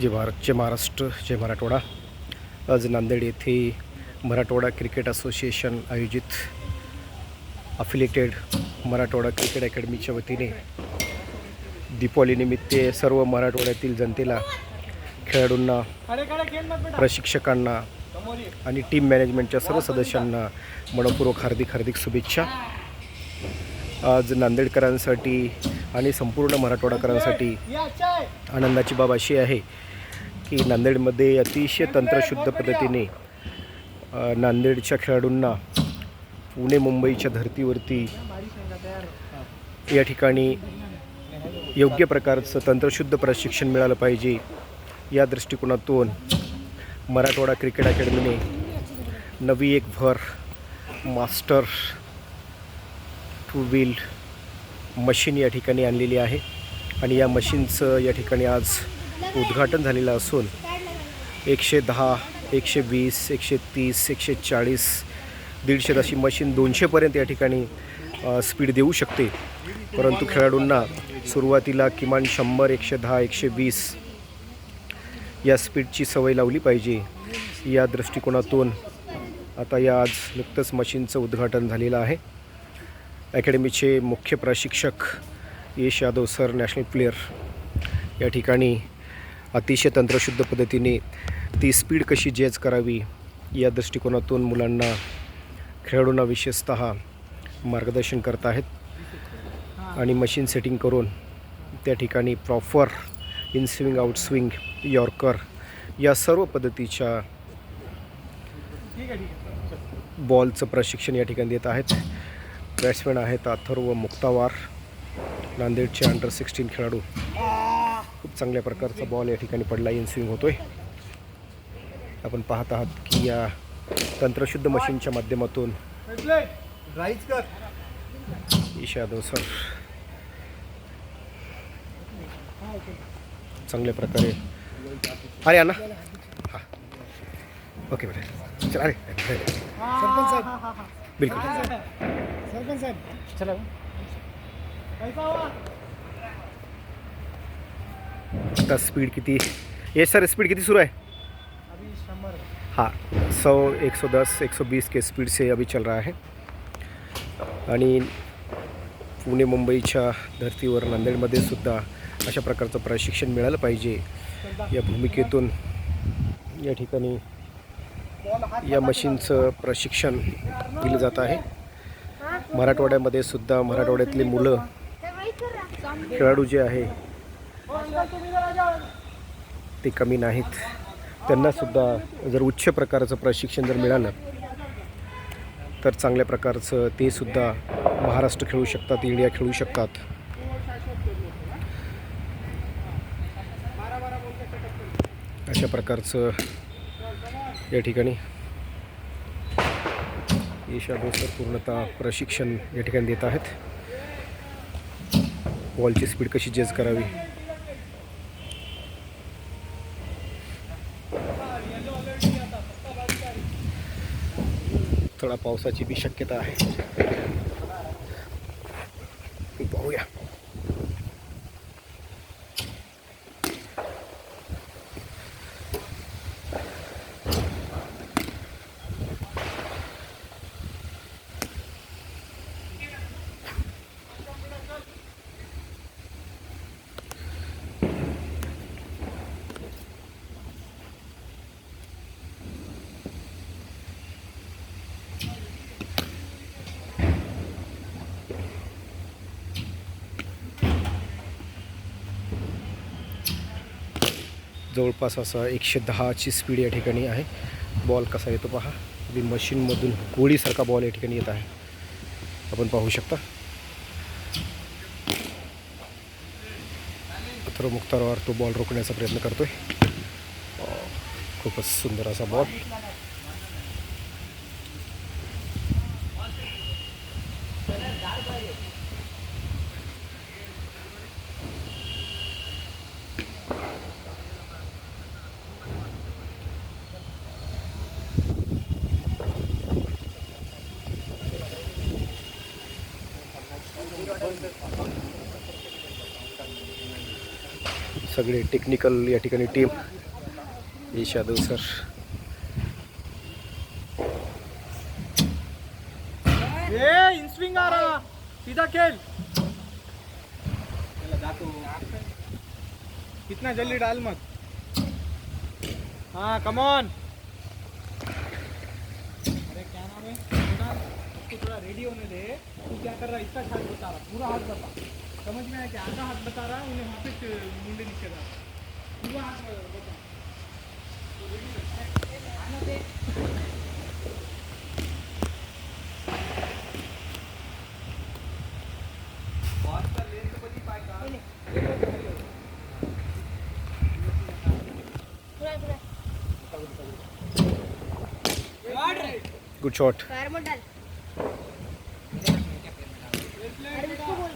जे भारत जय महाराष्ट्र जय मराठवाडा. आज नांदेड येथे मराठवाडा क्रिकेट असोसिएशन आयोजित अफिलेटेड मराठवाडा क्रिकेट अकॅडमीच्या वतीने दीपावलीनिमित्त सर्व मराठवाड्यातील जनतेला खेळाडूंना प्रशिक्षकांना आणि टीम मॅनेजमेंटच्या सर्व सदस्यांना मनपूर्वक हार्दिक हार्दिक शुभेच्छा. आज नांदेडकरांसाठी आणि संपूर्ण मराठवाडाकरांसाठी आनंदाची बाब अशी आहे की नांदेडमध्ये अतिशय तंत्रशुद्ध पद्धतीने नांदेडच्या खेळाडूंना पुणे मुंबईच्या धर्तीवरती या ठिकाणी योग्य प्रकारचं तंत्रशुद्ध प्रशिक्षण मिळालं पाहिजे या दृष्टिकोनातून मराठवाडा क्रिकेट अकॅडमीने नवी एक भर मास्टर टू व्हील मशीन या ठिकाणी आणलेली आहे आणि या मशीनचं या ठिकाणी आज उद्घाटन झालेलं असून एकशे दहा एकशे वीस एकशे तीस एकशे चाळीस दीडशे अशी मशीन दोनशेपर्यंत या ठिकाणी स्पीड देऊ शकते. परंतु खेळाडूंना सुरुवातीला किमान शंभर एकशे दहा एकशे वीस या स्पीडची सवय लावली पाहिजे या दृष्टिकोनातून आता या आज नुकतंच मशीनचं उद्घाटन झालेलं आहे. अकॅडमीचे मुख्य प्रशिक्षक Yash Yadav sir national player या ठिकाणी अतिशय तंत्रशुद्ध पद्धतीने ती स्पीड कशी जेज करावी या दृष्टिकोनातून मुलांना खेळाडूंना विशेषत मार्गदर्शन करत आहेत. आणि मशीन सेटिंग करून त्या ठिकाणी proper in swing out swing yorker या सर्व पद्धतीच्या बॉलचं प्रशिक्षण या ठिकाणी देत आहेत. बॅट्समॅन आहेत अथर्व मुक्तावार नांदेडचे अंडर सिक्स्टीन खेळाडू. खूप चांगल्या प्रकारचा बॉल या ठिकाणी पडला. इन स्विंग होतोय. आपण पाहत आहात की या तंत्रशुद्ध मशीनच्या माध्यमातून ईश यादव सर चांगल्या प्रकारे. अरे अण्णा. हां. ओके बेटा चल अरे. बिलकुल. सरपंच साहेब. चला. आता स्पीड किती? ये सर स्पीड किती सुरू है अभी शंभर. हाँ सौ एक सौ दस एक सौ बीस के स्पीड से अभी चल रहा है. आणि पुणे मुंबईच्या धर्तीवर नांदेडमध्ये सुद्धा अशा प्रकारचं प्रशिक्षण मिळालं पाहिजे या भूमिकेतून. या ठिकाणी या मशीनचं प्रशिक्षण दिलं जात आहे. मराठवाड्यामध्ये सुद्धा मराठवाड्यातली मुलं खेळाडू जे आहे ते कमी नाहीत. त्यांनासुद्धा जर उच्च प्रकारचं प्रशिक्षण जर मिळालं तर चांगल्या प्रकारचं ते सुद्धा महाराष्ट्र खेळू शकतात इंडिया खेळू शकतात. अशा प्रकारचं या ठिकाणी यश यादव पूर्णतः प्रशिक्षण या ठिकाणी देत आहेत. बॉलची स्पीड कशी जेज करावी? थोडा पावसाची बी शक्यता आहे. पाहूया. जवळपास असा एकशे दहाची स्पीड या ठिकाणी आहे. बॉल कसा येतो पहा. अगदी मशीनमधून गोळीसारखा बॉल या ठिकाणी येत आहे. आपण पाहू शकता. अथर्व मुक्तारवर तो बॉल रोखण्याचा प्रयत्न करतोय. खूपच सुंदर असा बॉल सगळे टेक्निकल या ठिकाणी टीम यश यादव सर ए सीधा खेल. कितना जल्दी डाल मत. हाँ कम ऑन अरे क्या नाम है? थोड़ा रेडी होने दे. तू क्या कर रहा है? इतना हाथ बता रहा पूरा हाथ बता. समझ में आया कि आधा हाथ बता रहा है उन्हें वहाँ पे मुंडे नीचे रहा पूरा हाथ बता गुड शॉट पैर मत डाल। अरे उसको